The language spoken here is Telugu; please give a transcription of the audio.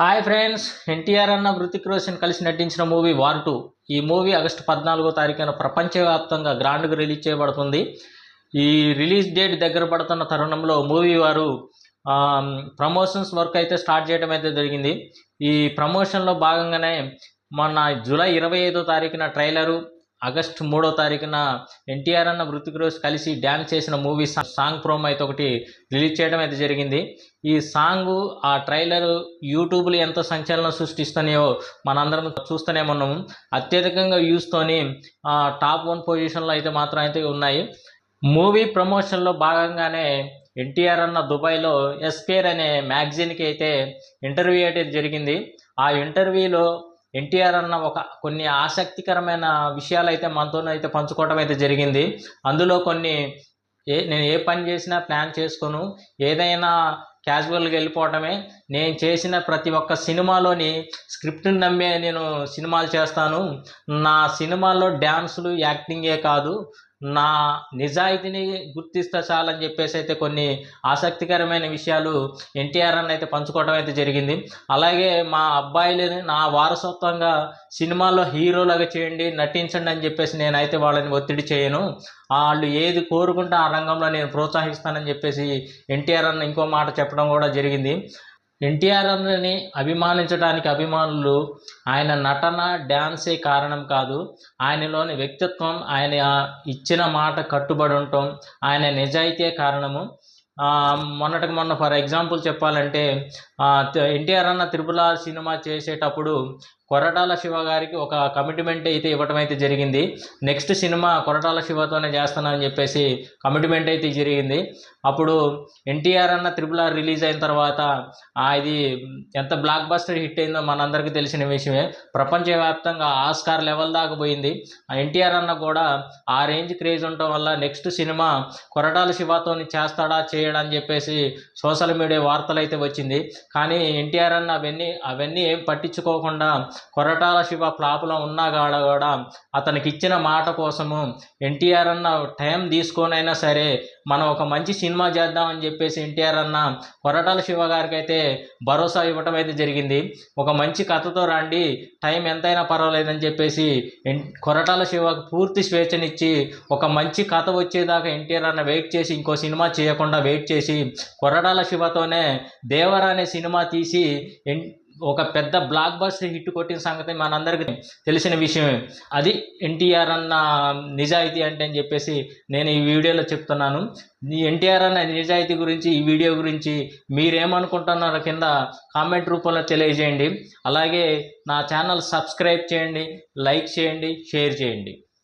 హాయ్ ఫ్రెండ్స్ ఎన్టీఆర్ అన్న హృతిక్ రోషన్ కలిసి నటించిన మూవీ వార్ టూ. ఈ మూవీ ఆగస్టు పద్నాలుగో తారీఖున ప్రపంచవ్యాప్తంగా గ్రాండ్గా రిలీజ్ చేయబడుతుంది. ఈ రిలీజ్ డేట్ దగ్గర పడుతున్న తరుణంలో మూవీ వారు ప్రమోషన్స్ వర్క్ అయితే స్టార్ట్ చేయడం అయితే జరిగింది. ఈ ప్రమోషన్లో భాగంగానే మొన్న జూలై ఇరవై ఐదో తారీఖున ట్రైలరు ఆగస్టు మూడో తారీఖున ఎన్టీఆర్ అన్న వృత్తికి రోజు కలిసి డ్యాన్స్ చేసిన మూవీ సాంగ్ ప్రోమో అయితే ఒకటి రిలీజ్ చేయడం అయితే జరిగింది. ఈ సాంగ్ ఆ ట్రైలర్ యూట్యూబ్లో ఎంత సంచలనం సృష్టిస్తున్నాయో మనందరం చూస్తూనే ఉన్నాము అత్యధికంగా వ్యూస్తోని టాప్ వన్ పొజిషన్లో అయితే మాత్రం అయితే ఉన్నాయి. మూవీ ప్రమోషన్లో భాగంగానే ఎన్టీఆర్ అన్న దుబాయ్లో ఎస్కేర్ అనే మ్యాగజైన్కి అయితే ఇంటర్వ్యూ అయితే జరిగింది. ఆ ఇంటర్వ్యూలో ఎన్టీఆర్ అన్న ఒక కొన్ని ఆసక్తికరమైన విషయాలు అయితే మనతో అయితే పంచుకోవడం అయితే జరిగింది. అందులో కొన్ని ఏ నేను ఏ పని చేసినా ప్లాన్ చేసుకోను. ఏదైనా క్యాజువల్గా వెళ్ళిపోవటమే. నేను చేసిన ప్రతి ఒక్క సినిమాలోని స్క్రిప్ట్ని నమ్మే నేను సినిమాలు చేస్తాను. నా సినిమాల్లో డ్యాన్సులు యాక్టింగే కాదు. నా నిజాయితీని గుర్తిస్తే చాలని చెప్పేసి అయితే కొన్ని ఆసక్తికరమైన విషయాలు ఎన్టీఆర్ అని అయితే పంచుకోవడం అయితే జరిగింది. అలాగే మా అబ్బాయిలని నా వారసత్వంగా సినిమాలో హీరోలాగా చేయండి నటించండి అని చెప్పేసి నేనైతే వాళ్ళని ఒత్తిడి చేయను. వాళ్ళు ఏది కోరుకుంటే ఆ రంగంలో నేను ప్రోత్సహిస్తానని చెప్పేసి ఎన్టీఆర్ అన్న ఇంకో మాట చెప్పడం కూడా జరిగింది. ఎన్టీఆర్ అన్నని అభిమానించడానికి అభిమానులు ఆయన నటన డ్యాన్సే కారణం కాదు. ఆయనలోని వ్యక్తిత్వం ఆయన ఇచ్చిన మాట కట్టుబడి ఉండటం ఆయన నిజాయితీ కారణము. మొన్నటికి మొన్న ఫర్ ఎగ్జాంపుల్ చెప్పాలంటే ఎన్టీఆర్ అన్న త్రిపుల సినిమా చేసేటప్పుడు కొరటాల శివ గారికి ఒక కమిట్మెంట్ అయితే ఇవ్వటం అయితే జరిగింది. నెక్స్ట్ సినిమా కొరటాల శివతోనే చేస్తానని చెప్పేసి కమిట్మెంట్ అయితే జరిగింది. అప్పుడు ఎన్టీఆర్ అన్న త్రిపుల్ ఆర్ రిలీజ్ అయిన తర్వాత ఇది ఎంత బ్లాక్ బస్టర్ హిట్ అయిందో మనందరికీ తెలిసిన విషయమే. ప్రపంచవ్యాప్తంగా ఆస్కార్ లెవెల్ దాకా పోయింది. ఎన్టీఆర్ అన్న కూడా ఆ రేంజ్ క్రేజ్ ఉండటం వల్ల నెక్స్ట్ సినిమా కొరటాల శివతోని చేస్తాడా చేయడా అని చెప్పేసి సోషల్ మీడియా వార్తలు అయితే వచ్చింది. కానీ ఎన్టీఆర్ అన్న అవన్నీ అవన్నీ ఏం పట్టించుకోకుండా కొరటాల శివ ఫ్లాప్లో ఉన్నా కాడ కూడా అతనికి ఇచ్చిన మాట కోసము ఎన్టీఆర్ అన్న టైం తీసుకొనైనా సరే మనం ఒక మంచి సినిమా చేద్దామని చెప్పేసి ఎన్టీఆర్ అన్న కొరటాల శివ గారికి అయితే భరోసా ఇవ్వటం అయితే జరిగింది. ఒక మంచి కథతో రండి టైం ఎంతైనా పర్వాలేదని చెప్పేసి కొరటాల శివకు పూర్తి స్వేచ్ఛనిచ్చి ఒక మంచి కథ వచ్చేదాకా ఎన్టీఆర్ అన్న వెయిట్ చేసి ఇంకో సినిమా చేయకుండా వెయిట్ చేసి కొరటాల శివతోనే దేవర అనే సినిమా తీసి ఒక పెద్ద బ్లాక్ బస్టర్ హిట్ కొట్టిన సంగతి మనందరికీ తెలిసిన విషయమే. అది ఎన్టీఆర్ అన్న నిజాయితీ అంటే అని చెప్పేసి నేను ఈ వీడియోలో చెప్తున్నాను. ఈ ఎన్టీఆర్ అన్న నిజాయితీ గురించి ఈ వీడియో గురించి మీరేమనుకుంటున్నారో కింద కామెంట్ రూపంలో తెలియజేయండి. అలాగే నా ఛానల్ సబ్స్క్రైబ్ చేయండి లైక్ చేయండి షేర్ చేయండి.